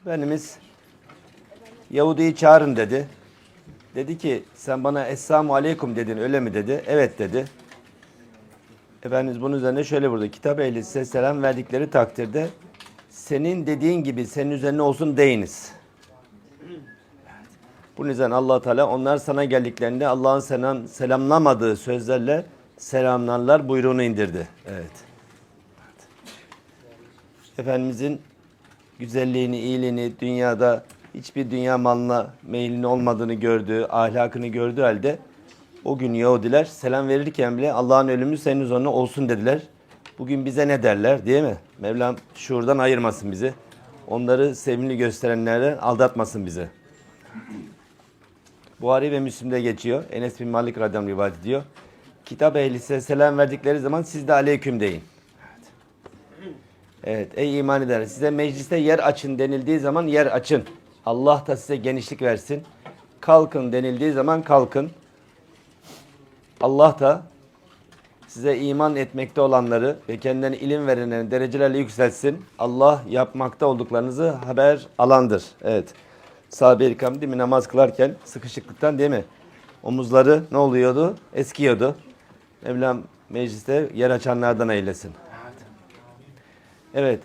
Efendimiz Yahudi'yi çağırın dedi. Dedi ki sen bana Esselamu Aleyküm dedin öyle mi dedi. Evet dedi. Efendimiz bunun üzerine şöyle burada. Kitap ehli size selam verdikleri takdirde senin dediğin gibi senin üzerine olsun deyiniz. Bunun üzerine allah Teala onlar sana geldiklerinde Allah'ın selam, selamlamadığı sözlerle selamlarlar buyruğunu indirdi. Evet. Efendimizin güzelliğini, iyiliğini, dünyada hiçbir dünya malına meylinin olmadığını gördüğü, ahlakını gördüğü halde o gün Yahudiler selam verirken bile Allah'ın ölümü senin üzerine olsun dediler. Bugün bize ne derler değil mi? Mevlam şuurdan ayırmasın bizi. Onları sevimli gösterenlerden aldatmasın bizi. Buhari ve Müslim'de geçiyor. Enes bin Malik radıyallahu rivayet ediyor. Kitap ehli size selam verdikleri zaman siz de aleyküm deyin. Evet ey iman eder. Size mecliste yer açın denildiği zaman yer açın. Allah da size genişlik versin. Kalkın denildiği zaman kalkın. Allah da size iman etmekte olanları ve kendilerine ilim verenlerin derecelerle yükseltsin. Allah yapmakta olduklarınızı haber alandır. Evet. Sahabe-i değil mi namaz kılarken sıkışıklıktan değil mi? Omuzları ne oluyordu? Eskiyordu. Mevlam mecliste yer açanlardan eylesin. Evet.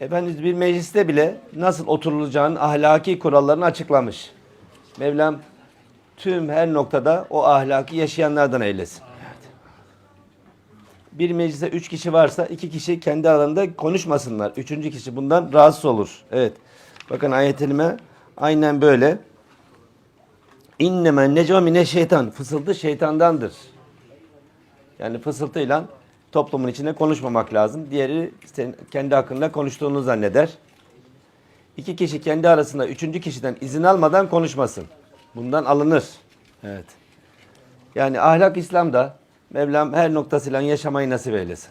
Efendimiz bir mecliste bile nasıl oturulacağının ahlaki kurallarını açıklamış. Mevlam tüm her noktada o ahlaki yaşayanlardan eylesin. Bir mecliste üç kişi varsa iki kişi kendi aralarında konuşmasınlar. Üçüncü kişi bundan rahatsız olur. Evet. Bakın ayet-i aynen böyle. İnnemen necva mine şeytan. Fısıltı şeytandandır. Yani fısıltıyla toplumun içinde konuşmamak lazım. Diğeri senin kendi hakkında konuştuğunu zanneder. İki kişi kendi arasında üçüncü kişiden izin almadan konuşmasın. Bundan alınır. Evet. Yani ahlak İslam'da Mevlam her noktasıyla yaşamayı nasip eylesin.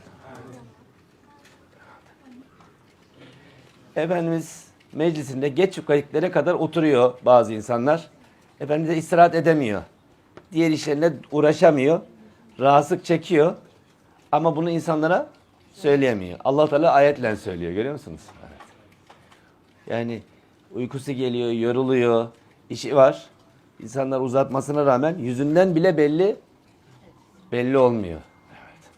Efendimiz meclisinde geç vakitlere kadar oturuyor bazı insanlar. Efendimiz de istirahat edemiyor. Diğer işlerine uğraşamıyor. Rahatsızlık çekiyor. Ama bunu insanlara söyleyemiyor. Allah Teala ayetle söylüyor. Görüyor musunuz? Evet. Yani uykusu geliyor, yoruluyor, işi var. İnsanlar uzatmasına rağmen yüzünden bile belli belli olmuyor. Evet.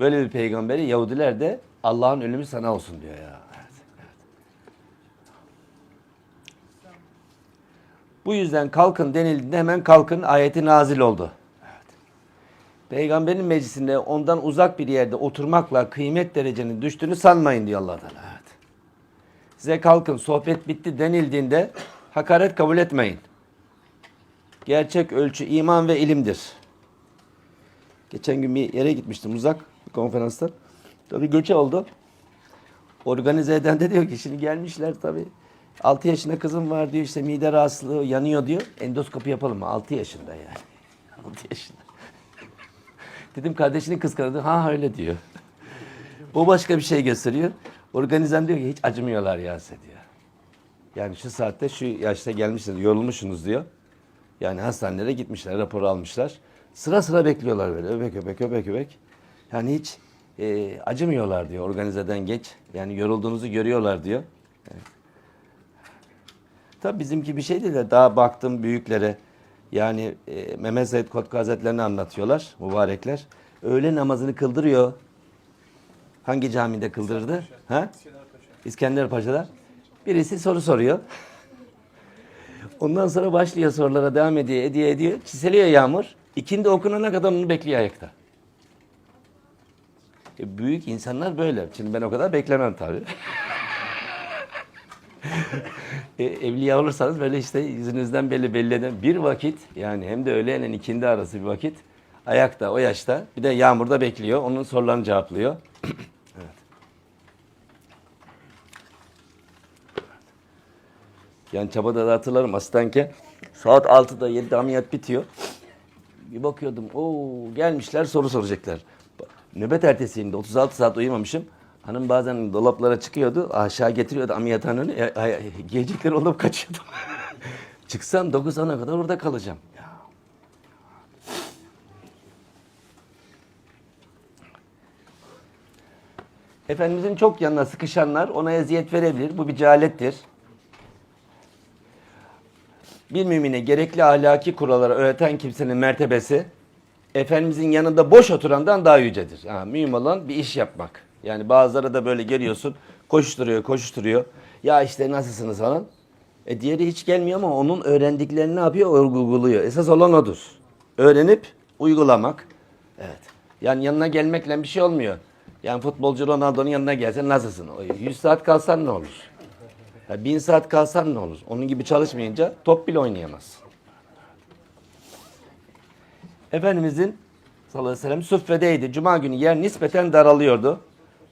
Böyle bir peygamberi Yahudiler de Allah'ın ölümü sana olsun diyor ya. Evet, evet. Bu yüzden kalkın denildiğinde hemen kalkın ayeti nazil oldu. Peygamberin meclisinde ondan uzak bir yerde oturmakla kıymet derecenin düştüğünü sanmayın diyor allah Teala. Evet. Size kalkın sohbet bitti denildiğinde hakaret kabul etmeyin. Gerçek ölçü iman ve ilimdir. Geçen gün bir yere gitmiştim uzak bir konferansta. Tabii göçe oldu. Organize eden de diyor ki şimdi gelmişler tabii. 6 yaşında kızım var diyor işte mide rahatsızlığı yanıyor diyor. Endoskopi yapalım mı? 6 yaşında yani. 6 yaşında. Dedim kardeşinin kıskandı. Ha öyle diyor. O başka bir şey gösteriyor. Organizen diyor ki hiç acımıyorlar ya size diyor. Yani şu saatte şu yaşta gelmişsiniz, yorulmuşsunuz diyor. Yani hastanelere gitmişler, raporu almışlar. Sıra sıra bekliyorlar böyle öbek öbek öbek öbek. Yani hiç e, acımıyorlar diyor organizeden geç. Yani yorulduğunuzu görüyorlar diyor. Evet. Tabii bizimki bir şey değil de daha baktım büyüklere. Yani e, Mehmet Said Kotku Hazretlerini anlatıyorlar mübarekler. Öğle namazını kıldırıyor. Hangi camide kıldırırdı? Ha? İskender Paşa'da. Birisi soru soruyor. Ondan sonra başlıyor sorulara devam ediyor, ediyor, ediyor. Çiseliyor yağmur. İkindi okunana kadar onu bekliyor ayakta. E, büyük insanlar böyle. Şimdi ben o kadar beklemem tabii. E, evliya olursanız böyle işte yüzünüzden belli belli eden bir vakit yani hem de öğleyle ikindi arası bir vakit ayakta o yaşta bir de yağmurda bekliyor. Onun sorularını cevaplıyor. evet. Yani çabada da hatırlarım hastanken saat 6'da 7'de ameliyat bitiyor. Bir bakıyordum o gelmişler soru soracaklar. Nöbet ertesiydi 36 saat uyumamışım. Hanım bazen dolaplara çıkıyordu aşağı getiriyordu ameliyathanenin e, Giyecekleri olup kaçıyordum. Çıksam 9 ana kadar orada kalacağım. Ya. Efendimizin çok yanına sıkışanlar ona eziyet verebilir. Bu bir cehalettir. Bir mümine gerekli ahlaki kuralları öğreten kimsenin mertebesi Efendimizin yanında boş oturandan daha yücedir. Ha, mühim olan bir iş yapmak. Yani bazıları da böyle geliyorsun koşturuyor koşturuyor. Ya işte nasılsınız falan. E diğeri hiç gelmiyor ama onun öğrendiklerini ne yapıyor? Uyguluyor. Esas olan odur. Öğrenip uygulamak. Evet. Yani yanına gelmekle bir şey olmuyor. Yani futbolcu Ronaldo'nun yanına gelsen nasılsın? O 100 saat kalsan ne olur? Ya 1000 saat kalsan ne olur? Onun gibi çalışmayınca top bile oynayamazsın. Efendimizin sallallahu aleyhi ve sellem süffedeydi. Cuma günü yer nispeten daralıyordu.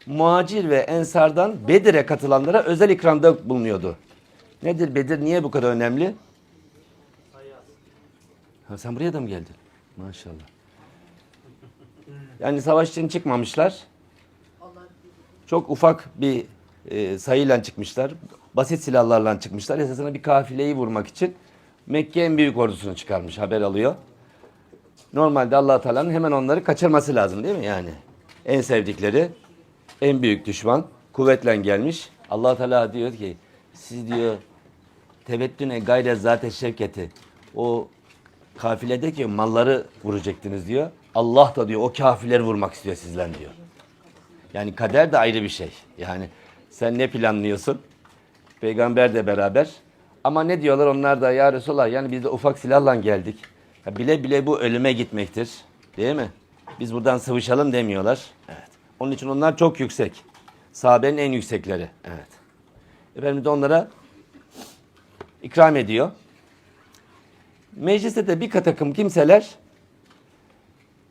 Muhacir ve ensardan Bedir'e katılanlara özel ikramda bulunuyordu. Nedir Bedir? Niye bu kadar önemli? Ha, sen buraya da mı geldin? Maşallah. Yani savaş için çıkmamışlar. Çok ufak bir e, sayıyla çıkmışlar. Basit silahlarla çıkmışlar. Esasında bir kafileyi vurmak için Mekke en büyük ordusunu çıkarmış. Haber alıyor. Normalde allah Teala'nın hemen onları kaçırması lazım değil mi yani? En sevdikleri, en büyük düşman kuvvetle gelmiş. allah Teala diyor ki siz diyor tebettüne gayre zate şevketi o kafiledeki malları vuracaktınız diyor. Allah da diyor o kafirleri vurmak istiyor sizden diyor. Yani kader de ayrı bir şey. Yani sen ne planlıyorsun? Peygamber de beraber. Ama ne diyorlar onlar da ya Resulallah yani biz de ufak silahla geldik. Ya bile bile bu ölüme gitmektir. Değil mi? Biz buradan sıvışalım demiyorlar. Evet. Onun için onlar çok yüksek. Sahabenin en yüksekleri. Evet. Efendimiz de onlara ikram ediyor. Mecliste de bir takım kimseler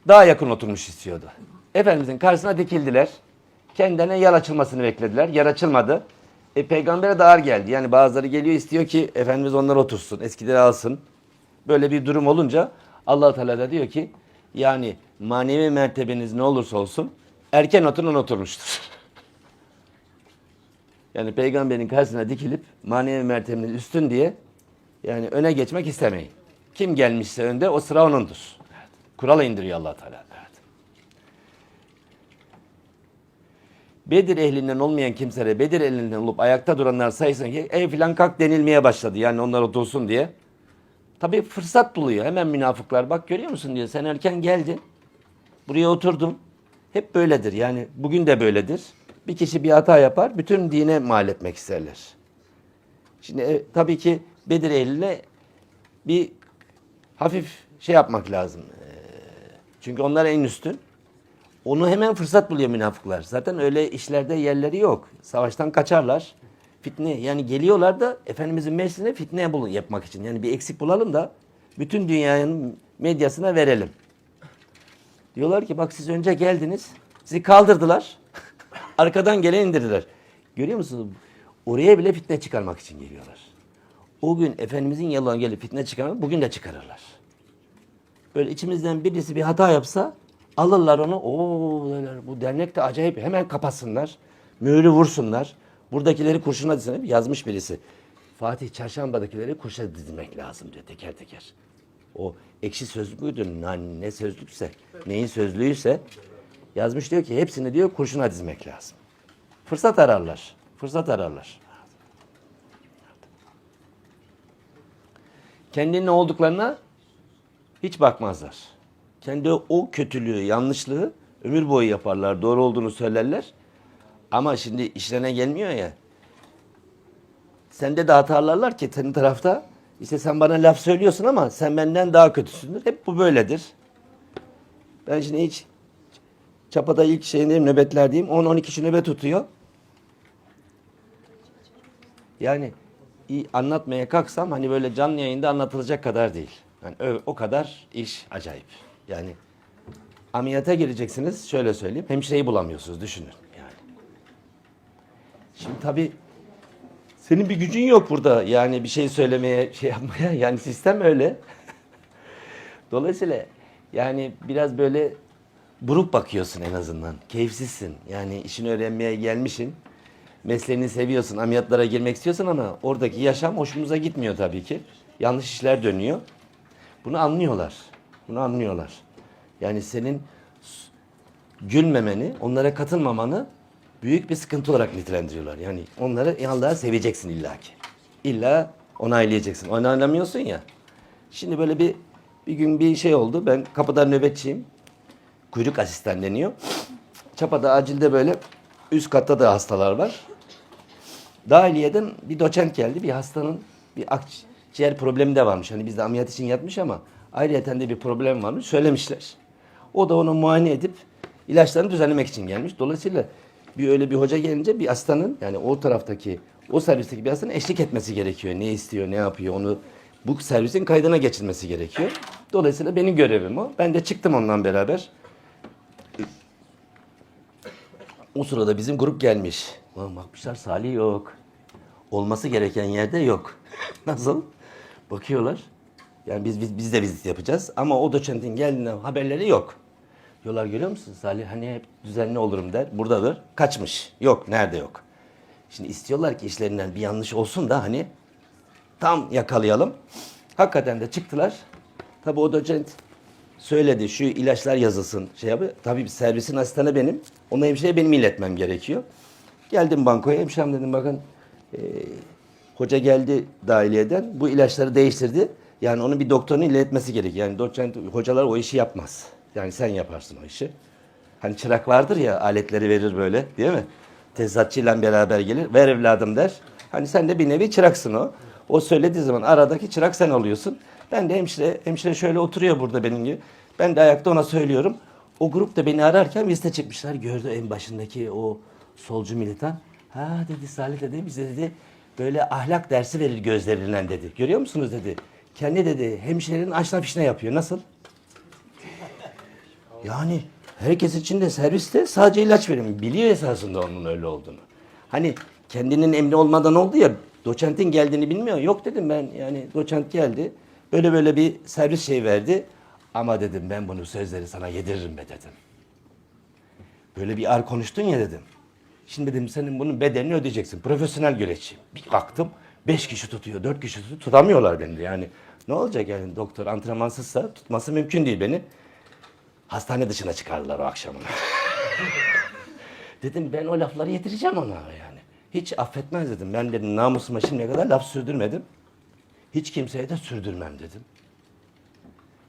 daha yakın oturmuş istiyordu. Efendimizin karşısına dikildiler. Kendilerine yer açılmasını beklediler. Yer açılmadı. E, peygambere de ağır geldi. Yani bazıları geliyor istiyor ki Efendimiz onlar otursun. Eskileri alsın. Böyle bir durum olunca allah Teala da diyor ki yani manevi mertebeniz ne olursa olsun erken oturan oturmuştur. Yani peygamberin karşısına dikilip manevi mertebeniz üstün diye yani öne geçmek istemeyin. Kim gelmişse önde o sıra onundur. Kurala indiriyor allah Teala. Evet. Bedir ehlinden olmayan kimselere Bedir ehlinden olup ayakta duranlar sayısın ki ey filan kalk denilmeye başladı. Yani onlar otursun diye. Tabii fırsat buluyor. Hemen münafıklar bak görüyor musun diyor. Sen erken geldin. Buraya oturdun. Hep böyledir. Yani bugün de böyledir. Bir kişi bir hata yapar. Bütün dine mal etmek isterler. Şimdi e, tabii ki Bedir ehline bir hafif şey yapmak lazım. E, çünkü onlar en üstün. Onu hemen fırsat buluyor münafıklar. Zaten öyle işlerde yerleri yok. Savaştan kaçarlar. Fitne yani geliyorlar da Efendimizin meclisine fitne yapmak için. Yani bir eksik bulalım da bütün dünyanın medyasına verelim. Diyorlar ki bak siz önce geldiniz. Sizi kaldırdılar. Arkadan gelen indirdiler. Görüyor musunuz? Oraya bile fitne çıkarmak için geliyorlar. O gün Efendimizin yalan gelip fitne çıkarmak bugün de çıkarırlar. Böyle içimizden birisi bir hata yapsa alırlar onu. Oo bu dernek de acayip. Hemen kapatsınlar. Mühürü vursunlar. Buradakileri kurşuna dizsin. Yazmış birisi. Fatih çarşambadakileri kurşuna dizmek lazım diyor teker teker. O ekşi sözlük müydü? Ne, ne sözlükse, neyin sözlüğüyse yazmış diyor ki hepsini diyor kurşuna dizmek lazım. Fırsat ararlar. Fırsat ararlar. Kendinin olduklarına hiç bakmazlar. Kendi o kötülüğü, yanlışlığı ömür boyu yaparlar. Doğru olduğunu söylerler. Ama şimdi işlerine gelmiyor ya. Sende de hatalarlar ki senin tarafta işte sen bana laf söylüyorsun ama sen benden daha kötüsündür. Hep bu böyledir. Ben şimdi hiç Çapa'da ilk şeyindeyim, nöbetlerdeyim. 10-12 kişi nöbet tutuyor. Yani iyi anlatmaya kalksam hani böyle canlı yayında anlatılacak kadar değil. Yani o kadar iş acayip. Yani ameliyata gireceksiniz şöyle söyleyeyim. Hemşireyi bulamıyorsunuz düşünün yani. Şimdi tabii senin bir gücün yok burada yani bir şey söylemeye, şey yapmaya. Yani sistem öyle. Dolayısıyla yani biraz böyle buruk bakıyorsun en azından. Keyifsizsin. Yani işini öğrenmeye gelmişsin. Mesleğini seviyorsun, ameliyatlara girmek istiyorsun ama oradaki yaşam hoşumuza gitmiyor tabii ki. Yanlış işler dönüyor. Bunu anlıyorlar. Bunu anlıyorlar. Yani senin gülmemeni, onlara katılmamanı büyük bir sıkıntı olarak nitelendiriyorlar. Yani onları Allah'a seveceksin illaki. İlla onaylayacaksın. Onaylamıyorsun ya. Şimdi böyle bir bir gün bir şey oldu. Ben kapıda nöbetçiyim. Kuyruk asistan deniyor. Çapa'da acilde böyle üst katta da hastalar var. Dahiliye'den bir doçent geldi. Bir hastanın bir akciğer problemi de varmış. Hani bizde ameliyat için yatmış ama ayrıyeten de bir problem varmış. Söylemişler. O da onu muayene edip ilaçlarını düzenlemek için gelmiş. Dolayısıyla bir öyle bir hoca gelince bir hastanın yani o taraftaki o servisteki bir hastanın eşlik etmesi gerekiyor. Ne istiyor, ne yapıyor onu bu servisin kaydına geçilmesi gerekiyor. Dolayısıyla benim görevim o. Ben de çıktım ondan beraber. O sırada bizim grup gelmiş. Ulan bakmışlar Salih yok. Olması gereken yerde yok. Nasıl? Bakıyorlar. Yani biz, biz, biz de vizit yapacağız ama o doçentin geldiğinden haberleri yok. Diyorlar görüyor musun Salih hani hep düzenli olurum der. Buradadır. Kaçmış. Yok. Nerede yok. Şimdi istiyorlar ki işlerinden bir yanlış olsun da hani tam yakalayalım. Hakikaten de çıktılar. Tabii o doçent söyledi şu ilaçlar yazılsın şey. Tabii bir servisin asistanı benim. Onu hemşireye benim iletmem gerekiyor. Geldim bankoya hemşirem dedim bakın e, hoca geldi dahiliyeden bu ilaçları değiştirdi. Yani onun bir doktorun iletmesi gerekiyor. Yani doçent hocalar o işi yapmaz. Yani sen yaparsın o işi. Hani çırak vardır ya aletleri verir böyle değil mi? Tezatçıyla beraber gelir. Ver evladım der. Hani sen de bir nevi çıraksın o. O söylediği zaman aradaki çırak sen oluyorsun. Ben de hemşire, hemşire şöyle oturuyor burada benim gibi. Ben de ayakta ona söylüyorum. O grup da beni ararken liste çıkmışlar. Gördü en başındaki o solcu militan. Ha dedi Salih dedi bize dedi böyle ahlak dersi verir gözlerinden dedi. Görüyor musunuz dedi. Kendi dedi hemşirenin açna fişne yapıyor. Nasıl? Yani herkes için de serviste sadece ilaç verim. Biliyor esasında onun öyle olduğunu. Hani kendinin emri olmadan oldu ya doçentin geldiğini bilmiyor. Yok dedim ben yani doçent geldi. Böyle böyle bir servis şey verdi. Ama dedim ben bunu sözleri sana yediririm be dedim. Böyle bir ar konuştun ya dedim. Şimdi dedim senin bunun bedelini ödeyeceksin. Profesyonel güreşçi. Bir kalktım. Beş kişi tutuyor, dört kişi tutuyor. Tutamıyorlar beni yani. Ne olacak yani doktor antrenmansızsa tutması mümkün değil beni. Hastane dışına çıkardılar o akşamını. dedim ben o lafları yedireceğim ona yani. Hiç affetmez dedim. Ben dedim namusuma şimdiye kadar laf sürdürmedim. Hiç kimseye de sürdürmem dedim.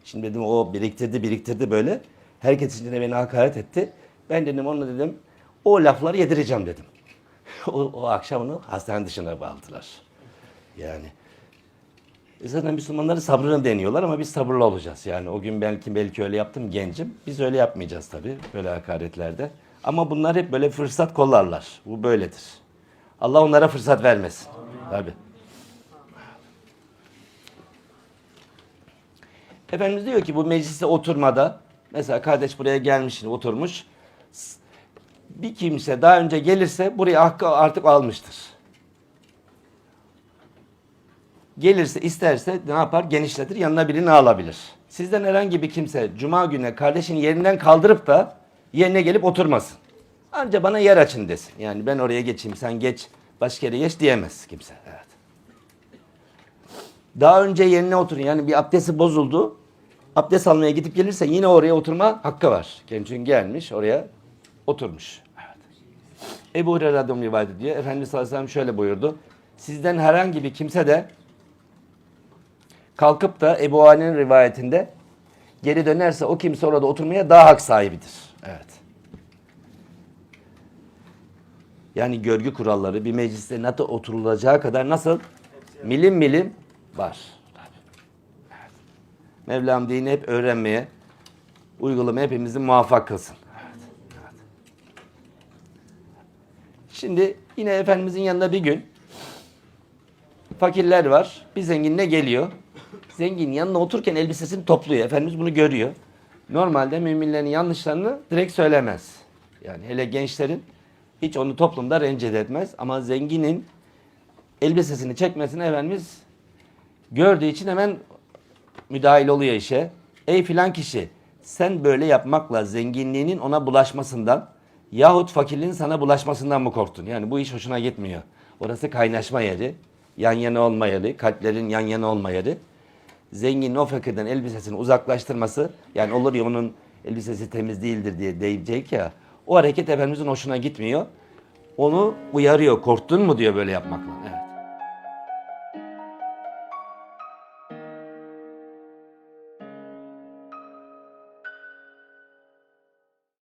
Şimdi dedim o biriktirdi biriktirdi böyle. Herkes içinde beni hakaret etti. Ben dedim onu dedim o lafları yedireceğim dedim. o, o akşam hastane dışına bağladılar. Yani zaten Müslümanları sabrını deniyorlar ama biz sabırlı olacağız. Yani o gün belki belki öyle yaptım gencim. Biz öyle yapmayacağız tabii böyle hakaretlerde. Ama bunlar hep böyle fırsat kollarlar. Bu böyledir. Allah onlara fırsat vermesin. Tabii. Efendimiz diyor ki bu mecliste oturmada mesela kardeş buraya gelmiş oturmuş. Bir kimse daha önce gelirse buraya hakkı artık almıştır. Gelirse isterse ne yapar? Genişletir yanına birini alabilir. Sizden herhangi bir kimse cuma günü kardeşini yerinden kaldırıp da yerine gelip oturmasın. Anca bana yer açın desin. Yani ben oraya geçeyim sen geç başka yere geç diyemez kimse. Evet. Daha önce yerine oturun. Yani bir abdesti bozuldu. Abdest almaya gidip gelirse yine oraya oturma hakkı var. Gençin gelmiş oraya oturmuş. Evet. Ebu Hureyre radıyallahu rivayet ediyor. Efendimiz sallallahu aleyhi ve sellem şöyle buyurdu. Sizden herhangi bir kimse de kalkıp da Ebu Hani'nin rivayetinde geri dönerse o kimse orada oturmaya daha hak sahibidir. Evet. Yani görgü kuralları bir mecliste nasıl oturulacağı kadar nasıl milim milim var. Evet. Mevlam dini hep öğrenmeye, uygulamaya hepimizi muvaffak kılsın. Evet. Evet. Şimdi yine Efendimizin yanında bir gün fakirler var. Bir zenginle geliyor. Zengin yanına otururken elbisesini topluyor. Efendimiz bunu görüyor. Normalde müminlerin yanlışlarını direkt söylemez. Yani hele gençlerin hiç onu toplumda rencide etmez. Ama zenginin elbisesini çekmesini Efendimiz gördüğü için hemen müdahil oluyor işe. Ey filan kişi sen böyle yapmakla zenginliğinin ona bulaşmasından yahut fakirliğin sana bulaşmasından mı korktun? Yani bu iş hoşuna gitmiyor. Orası kaynaşma yeri, yan yana olma yeri, kalplerin yan yana olma yeri. Zenginin o fakirden elbisesini uzaklaştırması, yani olur ya onun elbisesi temiz değildir diye diyecek ya, o hareket Efendimizin hoşuna gitmiyor. onu uyarıyor. Korktun mu diyor böyle yapmakla. Evet.